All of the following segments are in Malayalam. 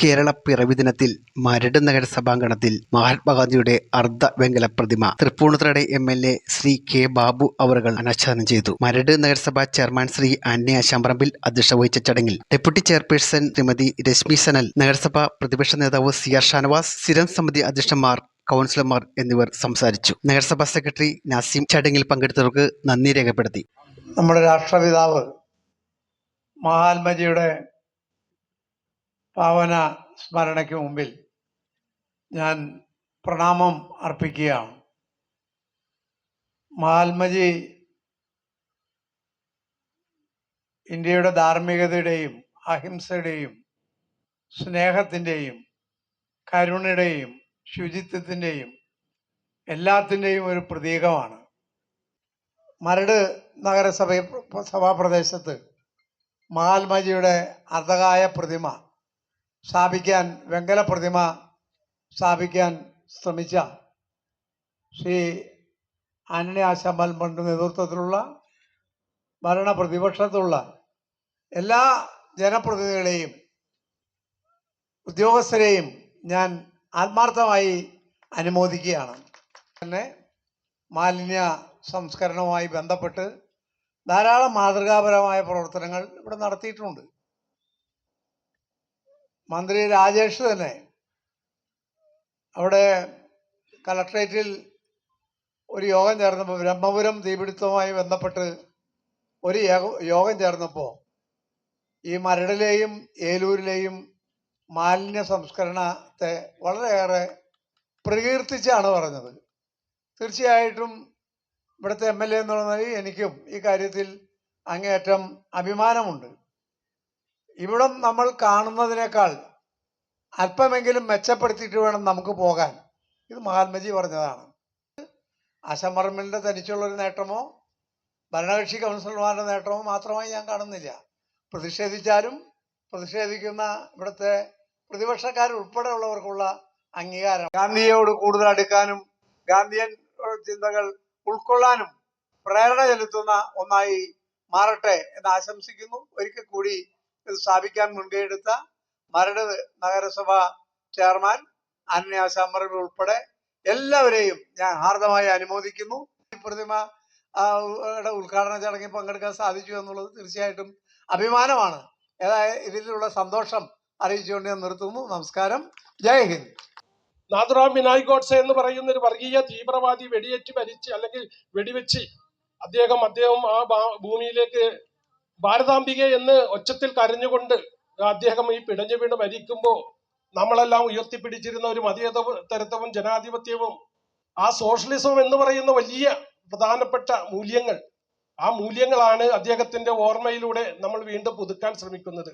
കേരള പിറവി ദിനത്തിൽ മരട് നഗരസഭാങ്കണത്തിൽ മഹാത്മാഗാന്ധിയുടെ അർദ്ധ വെങ്കല പ്രതിമ തൃപ്പൂണിത്തുറയുടെ M L A Shri K Babu അവറുകൾ അനാച്ഛാദനം ചെയ്തു. മരട് നഗരസഭാ ചെയർമാൻ ശ്രീ ആന്റണി ആശാമ്പറമ്പിൽ അധ്യക്ഷത വഹിച്ച ചടങ്ങിൽ ഡെപ്യൂട്ടി ചെയർപേഴ്സൺ ശ്രീമതി രശ്മി സനൽ നഗരസഭാ പ്രതിപക്ഷ നേതാവ് സി ആർ ഷാനവാസ് സ്ഥിരം സമിതി അധ്യക്ഷന്മാർ കൗൺസിലർമാർ എന്നിവർ സംസാരിച്ചു. നഗരസഭാ സെക്രട്ടറി നാസിം ചടങ്ങിൽ പങ്കെടുത്തവർക്ക് നന്ദി രേഖപ്പെടുത്തി. നമ്മുടെ രാഷ്ട്രപിതാവ് മഹാത്മജിയുടെ പാവന സ്മരണയ്ക്ക് മുമ്പിൽ ഞാൻ പ്രണാമം അർപ്പിക്കുകയാണ്. മഹാത്മജി ഇന്ത്യയുടെ ധാർമ്മികതയുടെയും അഹിംസയുടെയും സ്നേഹത്തിന്റെയും കരുണയുടെയും ശുചിത്വത്തിന്റെയും എല്ലാത്തിന്റെയും ഒരു പ്രതീകമാണ്. മരട് നഗരസഭ സഭാപ്രദേശത്ത് മഹാത്മാജിയുടെ അർദ്ധകായ പ്രതിമ സ്ഥാപിക്കാൻ വെങ്കല പ്രതിമ സ്ഥാപിക്കാൻ ശ്രമിച്ച ശ്രീ ആന്റണി പണ്ട് നേതൃത്വത്തിലുള്ള ഭരണ എല്ലാ ജനപ്രതിനിധികളെയും ഉദ്യോഗസ്ഥരെയും ഞാൻ ആത്മാർത്ഥമായി അനുമോദിക്കുകയാണ്. തന്നെ മാലിന്യ സംസ്കരണവുമായി ബന്ധപ്പെട്ട് ധാരാളം മാതൃകാപരമായ പ്രവർത്തനങ്ങൾ ഇവിടെ നടത്തിയിട്ടുണ്ട്. മന്ത്രി രാജേഷ് തന്നെ അവിടെ കലക്ട്രേറ്റിൽ ഒരു യോഗം ചേർന്നപ്പോൾ ബ്രഹ്മപുരം തീപിടുത്തവുമായി ബന്ധപ്പെട്ട് ഒരു യോഗം ചേർന്നപ്പോൾ ഈ മരടിലെയും ഏലൂരിലെയും മാലിന്യ സംസ്കരണത്തെ വളരെയേറെ പ്രകീർത്തിച്ചാണ് പറഞ്ഞത്. തീർച്ചയായിട്ടും ഇവിടുത്തെ എം എൽ എ എന്നുള്ള നിലയിൽ എനിക്കും ഈ കാര്യത്തിൽ അങ്ങേയറ്റം അഭിമാനമുണ്ട്. ഇവിടം നമ്മൾ കാണുന്നതിനേക്കാൾ അല്പമെങ്കിലും മെച്ചപ്പെടുത്തിയിട്ട് വേണം നമുക്ക് പോകാൻ. ഇത് മഹാത്മജി പറഞ്ഞതാണ്. ആശാമറമ്മിലിന്റെ തനിച്ചുള്ളൊരു നേട്ടമോ ഭരണകക്ഷി കൗൺസിലർമാരുടെ നേട്ടമോ മാത്രമായി ഞാൻ കാണുന്നില്ല. പ്രതിഷേധിച്ചാലും പ്രതിഷേധിക്കുന്ന ഇവിടുത്തെ പ്രതിപക്ഷക്കാരുൾപ്പെടെയുള്ളവർക്കുള്ള അംഗീകാരം. ഗാന്ധിയോട് കൂടുതൽ അടുക്കാനും ഗാന്ധിയൻ ചിന്തകൾ ഉൾക്കൊള്ളാനും പ്രേരണ ചെലുത്തുന്ന ഒന്നായി മാറട്ടെ എന്ന് ആശംസിക്കുന്നു. ഒരിക്കൽ കൂടി സ്ഥാപിക്കാൻ മുൻകൈയെടുത്ത മരട് നഗരസഭ ചെയർമാൻ അന്യ അസംബർബി ഉൾപ്പെടെ എല്ലാവരെയും ഞാൻ ഹാർദമായി അനുമോദിക്കുന്നു. ഈ പ്രതിമ ഉദ്ഘാടന ചടങ്ങിൽ പങ്കെടുക്കാൻ സാധിച്ചു എന്നുള്ളത് തീർച്ചയായിട്ടും അഭിമാനമാണ്. ഏതായാലും ഇതിലുള്ള സന്തോഷം അറിയിച്ചുകൊണ്ട് ഞാൻ നിർത്തുന്നു. നമസ്കാരം. ജയ് ഹിന്ദ്. നാഥുറാം വിനായ് ഗോഡ്സെ എന്ന് പറയുന്ന ഒരു വർഗീയ തീവ്രവാദി വെടിയേറ്റ് മരിച്ച് അല്ലെങ്കിൽ വെടിവെച്ച് അദ്ദേഹം അദ്ദേഹം ആ ഭൂമിയിലേക്ക് ഭാരതാംബിക എന്ന് ഒച്ചത്തിൽ കരഞ്ഞുകൊണ്ട് അദ്ദേഹം ഈ പിടഞ്ഞു വീണ് മരിക്കുമ്പോൾ നമ്മളെല്ലാം ഉയർത്തിപ്പിടിച്ചിരുന്ന ഒരു മതേതരത്വവും ജനാധിപത്യവും ആ സോഷ്യലിസം എന്ന് പറയുന്ന വലിയ പ്രധാനപ്പെട്ട മൂല്യങ്ങൾ ആ മൂല്യങ്ങളാണ് അദ്ദേഹത്തിന്റെ ഓർമ്മയിലൂടെ നമ്മൾ വീണ്ടും പുതുക്കാൻ ശ്രമിക്കുന്നത്.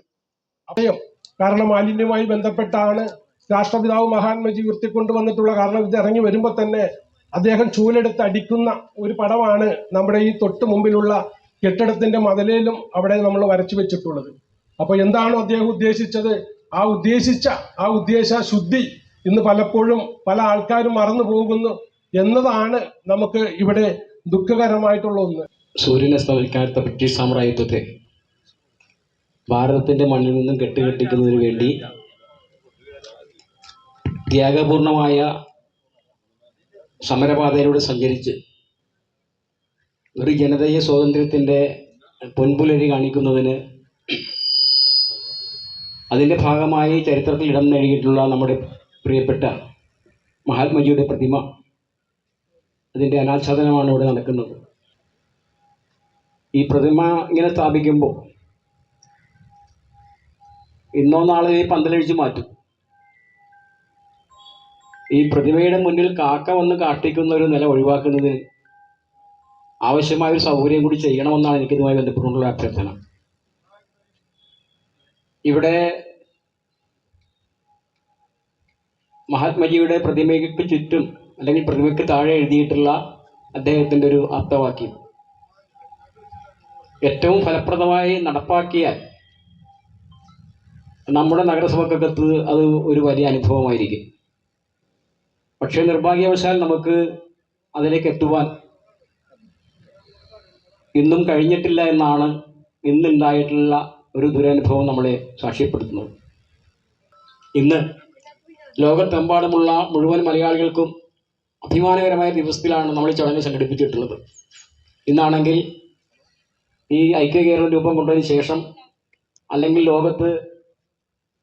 അഭയം കാരണം മാലിന്യവുമായി ബന്ധപ്പെട്ടാണ് രാഷ്ട്രപിതാവ് മഹാത്മജി ഉയർത്തിക്കൊണ്ടുവന്നിട്ടുള്ള കാരണം ഇത് ഇറങ്ങി വരുമ്പോൾ തന്നെ അദ്ദേഹം ചൂലെടുത്ത് അടിക്കുന്ന ഒരു പടമാണ് നമ്മുടെ ഈ തൊട്ട് മുമ്പിലുള്ള കെട്ടിടത്തിന്റെ മതിലേലും അവിടെ നമ്മൾ വരച്ചു വെച്ചിട്ടുള്ളത്. അപ്പോൾ എന്താണോ അദ്ദേഹം ഉദ്ദേശിച്ചത്? ആ ഉദ്ദേശിച്ച ആ ഉദ്ദേശ ശുദ്ധി ഇന്ന് പലപ്പോഴും പല ആൾക്കാരും മറന്നു പോകുന്നു എന്നതാണ് നമുക്ക് ഇവിടെ ദുഃഖകരമായിട്ടുള്ള ഒന്ന്. സൂര്യനെ സ്ഥാപിക്കാത്ത ബ്രിട്ടീഷ് സാമ്രാജ്യത്വത്തെ ഭാരതത്തിന്റെ മണ്ണിൽ നിന്നും കെട്ടുകെട്ടിക്കുന്നതിന് വേണ്ടി ത്യാഗപൂർണമായ സമരപാതയിലൂടെ സഞ്ചരിച്ച് ഒരു ജനതയെ സ്വാതന്ത്ര്യത്തിന്റെ പൊൻപുലരി കാണിക്കുന്നതിന് അതിന്റെ ഭാഗമായി ചരിത്രത്തിൽ ഇടം നേടിയിട്ടുള്ള നമ്മുടെ പ്രിയപ്പെട്ട മഹാത്മജിയുടെ പ്രതിമ അതിന്റെ അനാച്ഛാദനമാണ് ഇവിടെ നടക്കുന്നത്. ഈ പ്രതിമ ഇങ്ങനെ സ്ഥാപിക്കുമ്പോൾ ഇന്നോ നാളെ ഈ പന്തലഴിച്ച് മാറ്റും. ഈ പ്രതിമയുടെ മുന്നിൽ കാക്ക വന്ന് കാട്ടിക്കുന്ന ഒരു നില ഒഴിവാക്കുന്നതിന് ആവശ്യമായ ഒരു സൗകര്യം കൂടി ചെയ്യണമെന്നാണ് എനിക്ക് ഇതുമായി ബന്ധപ്പെട്ടുള്ള അഭ്യർത്ഥന. ഇവിടെ മഹാത്മജിയുടെ പ്രതിമയ്ക്ക് ചുറ്റും അല്ലെങ്കിൽ പ്രതിമയ്ക്ക് താഴെ എഴുതിയിട്ടുള്ള അദ്ദേഹത്തിന്റെ ഒരു അർത്ഥവാക്യം. ഏറ്റവും ഫലപ്രദമായി നടപ്പാക്കിയാൽ നമ്മുടെ നഗരസഭക്കകത്ത് അത് ഒരു വലിയ അനുഭവമായിരിക്കും. പക്ഷേ നിർഭാഗ്യവശാൽ നമുക്ക് അതിലേക്ക് എത്തുവാൻ ഇന്നും കഴിഞ്ഞിട്ടില്ല എന്നാണ് ഇന്നുണ്ടായിട്ടുള്ള ഒരു ദുരനുഭവം നമ്മളെ സാക്ഷ്യപ്പെടുത്തുന്നത്. ഇന്ന് ലോകത്തെമ്പാടുമുള്ള മുഴുവൻ മലയാളികൾക്കും അഭിമാനകരമായ ദിവസത്തിലാണ് നമ്മൾ ഈ ചടങ്ങ് സംഘടിപ്പിച്ചിട്ടുള്ളത്. ഇന്നാണെങ്കിൽ ഈ ഐക്യ കേരളം രൂപം കൊണ്ടതിന് ശേഷം അല്ലെങ്കിൽ ലോകത്ത്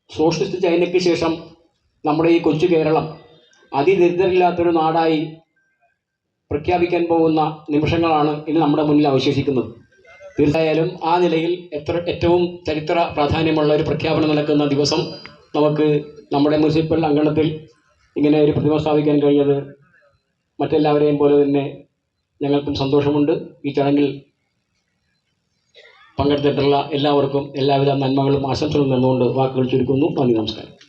സോഷ്യലിസ്റ്റ് ചൈനയ്ക്ക് ശേഷം നമ്മുടെ ഈ കൊച്ചു കേരളം അതിദരിദ്രരില്ലാത്തൊരു നാടായി പ്രഖ്യാപിക്കാൻ പോകുന്ന നിമിഷങ്ങളാണ് ഇനി നമ്മുടെ മുന്നിൽ അവശേഷിക്കുന്നത്. തീർച്ചയായാലും ആ നിലയിൽ എത്ര ഏറ്റവും ചരിത്ര പ്രാധാന്യമുള്ള ഒരു പ്രഖ്യാപനം നടക്കുന്ന ദിവസം നമുക്ക് നമ്മുടെ മുനിസിപ്പൽ അങ്കണത്തിൽ ഇങ്ങനെ ഒരു പ്രതിമ സ്ഥാപിക്കാൻ കഴിഞ്ഞത് മറ്റെല്ലാവരെയും പോലെ തന്നെ ഞങ്ങൾക്കും സന്തോഷമുണ്ട്. ഈ ചടങ്ങിൽ പങ്കെടുത്തിട്ടുള്ള എല്ലാവർക്കും എല്ലാവിധ നന്മകളും ആശംസകളും നിന്നുകൊണ്ട് വാക്കുകൾ ചുരുക്കുന്നു. നന്ദി നമസ്കാരം.